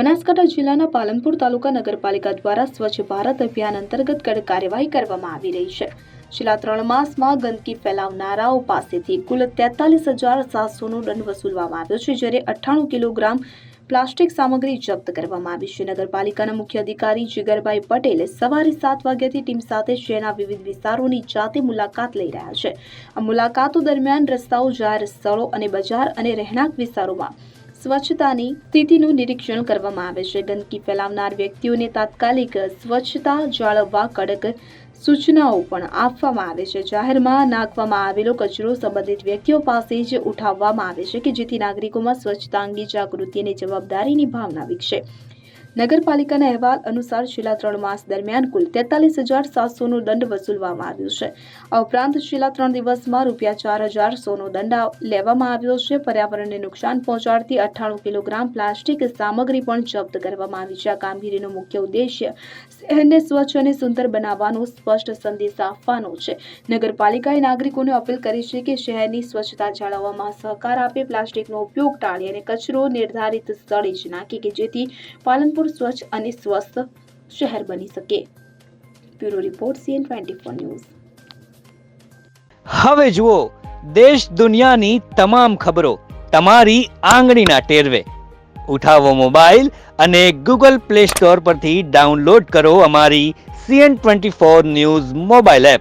બનાસકાંઠા જિલ્લાના પાલનપુર તાલુકા નગરપાલિકા દ્વારા સ્વચ્છ ભારત અભિયાન અંતર્ગત કડક કાર્યવાહી કરવામાં આવી રહી છે. છેલ્લા ત્રણ માસમાં ગંદકી ફેલાવનારાઓ પાસેથી કુલ તેતાલીસ હજાર સાતસોનો દંડ વસૂલવામાં આવ્યો છે, જ્યારે અઠ્ઠાણું કિલોગ્રામ પ્લાસ્ટિક સામગ્રી જપ્ત કરવામાં આવી છે. નગરપાલિકાના મુખ્ય અધિકારી જીગરભાઈ પટેલે સવારે સાત વાગ્યાથી ટીમ સાથે શહેરના વિવિધ વિસ્તારોની જાતે મુલાકાત લઈ રહ્યા છે. આ મુલાકાતો દરમિયાન રસ્તાઓ, જાહેર સ્થળો અને બજાર અને રહેણાંક વિસ્તારોમાં સ્વચ્છતાની સ્થિતિનું નિરીક્ષણ કરવામાં આવે છે. ગંદકી ફેલાવનાર વ્યક્તિઓને તાત્કાલિક સ્વચ્છતા જાળવવા કડક સૂચનાઓ પણ આપવામાં આવે છે. જાહેરમાં નાખવામાં આવેલો કચરો સંબંધિત વ્યક્તિઓ પાસે જ ઉઠાવવામાં આવે છે કે જેથી નાગરિકોમાં સ્વચ્છતા અંગે જાગૃતિ અને જવાબદારીની ભાવના વિકસે. નગરપાલિકાના અહેવાલ અનુસાર છેલ્લા ત્રણ માસ દરમિયાન કુલ તેતાલીસ હજાર સાતસોનો દંડ વસૂલવામાં આવ્યો છે. આ ઉપરાંત છેલ્લા ત્રણ દિવસમાં રૂપિયા ચાર હજાર સોનો દંડ લેવામાં આવ્યો છે. પર્યાવરણને નુકસાન પહોંચાડતી અઠ્ઠાણું કિલોગ્રામ પ્લાસ્ટિક સામગ્રી પણ જપ્ત કરવામાં આવી છે. આ કામગીરીનો મુખ્ય ઉદ્દેશ્ય શહેરને સ્વચ્છ અને સુંદર બનાવવાનો સ્પષ્ટ સંદેશ આપવાનો છે. નગરપાલિકાએ નાગરિકોને અપીલ કરી છે કે શહેરની સ્વચ્છતા જાળવવામાં સહકાર આપે, પ્લાસ્ટિકનો ઉપયોગ ટાળી અને કચરો નિર્ધારિત સ્થળે જ નાખે કે જેથી પાલનપુર સ્વચ્છ અને સ્વસ્થ શહેર બની શકે. Bureau report CN twenty four news. હવે જુઓ, દેશ દુનિયાની તમામ ખબરો તમારી આંગળીના ટેરવે. ઉઠાવો મોબાઈલ અને ગૂગલ પ્લે સ્ટોર પરથી ડાઉનલોડ કરો અમારી CN twenty four news mobile app.